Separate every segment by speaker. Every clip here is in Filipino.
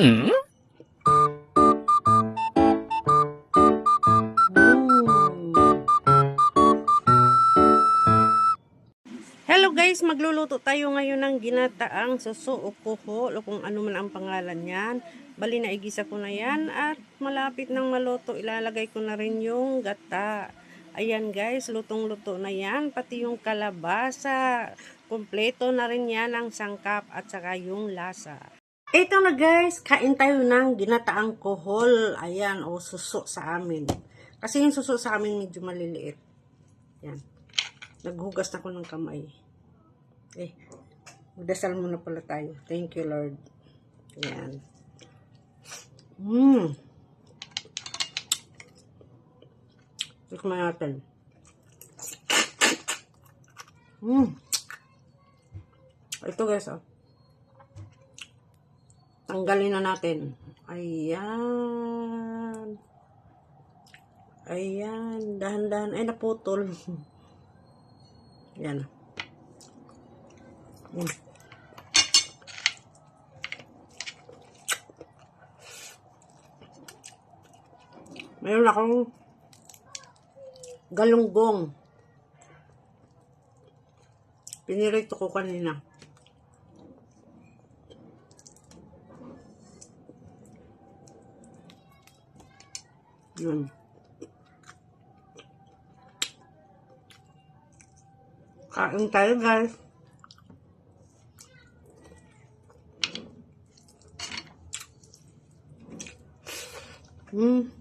Speaker 1: Hello guys, magluluto tayo ngayon ng ginataang suso o kuho o kung ano man ang pangalan niyan. Bali na igisa ko na yan at malapit nang maluto ilalagay ko na rin yung gata. Ayan guys, lutong-luto na yan. Pati yung kalabasa. Kompleto na rin yan ang sangkap at saka yung lasa. Ito na guys, kain tayo ng ginataang kohol. Ayan, o suso sa amin. Kasi yung suso sa amin medyo maliliit. Yan. Naghugas na ako ng kamay. Eh, magdasal muna pala tayo. Thank you, Lord. Ayan. Mmm. Tikman natin. Mmm. Ito guys, oh. Tanggalin na natin. Ayan. Ayan. Dahan-dahan. Ay, naputol. Yan. Mm. Meron akong galunggong. Pinirito ko kanina. Yun. Kain tayo guys. Hmm.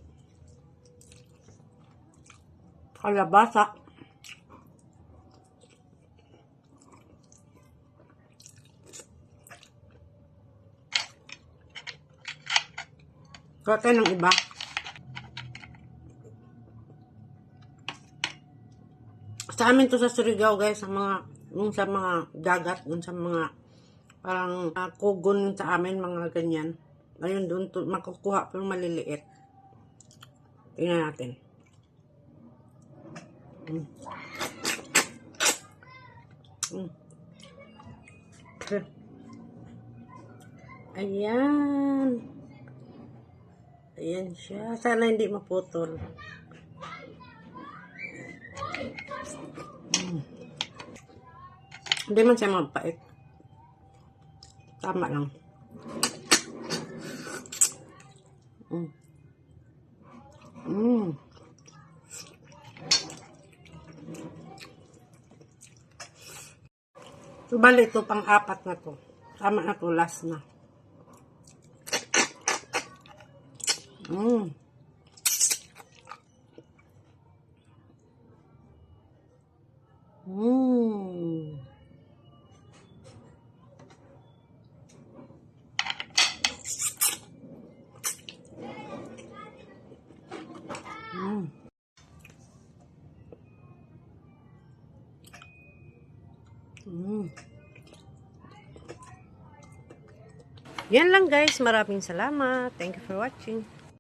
Speaker 1: Kalabasa. Kaya ng iba. Sa amin to sa Surigao guys, sa mga yung sa mga dagat, yung sa mga parang uh, kugon sa amin, mga ganyan. Ayun doon to, makukuha pero maliliit. Tingnan natin. Mm. Mm. Ayan. Ayan siya. Sana hindi maputol. Hindi man siya mapait. Tama lang. Mm. Mm. Bali ito, pang-apat na to. Tama na to, last na. Mm. Yan lang guys. Maraming salamat. Thank you for watching.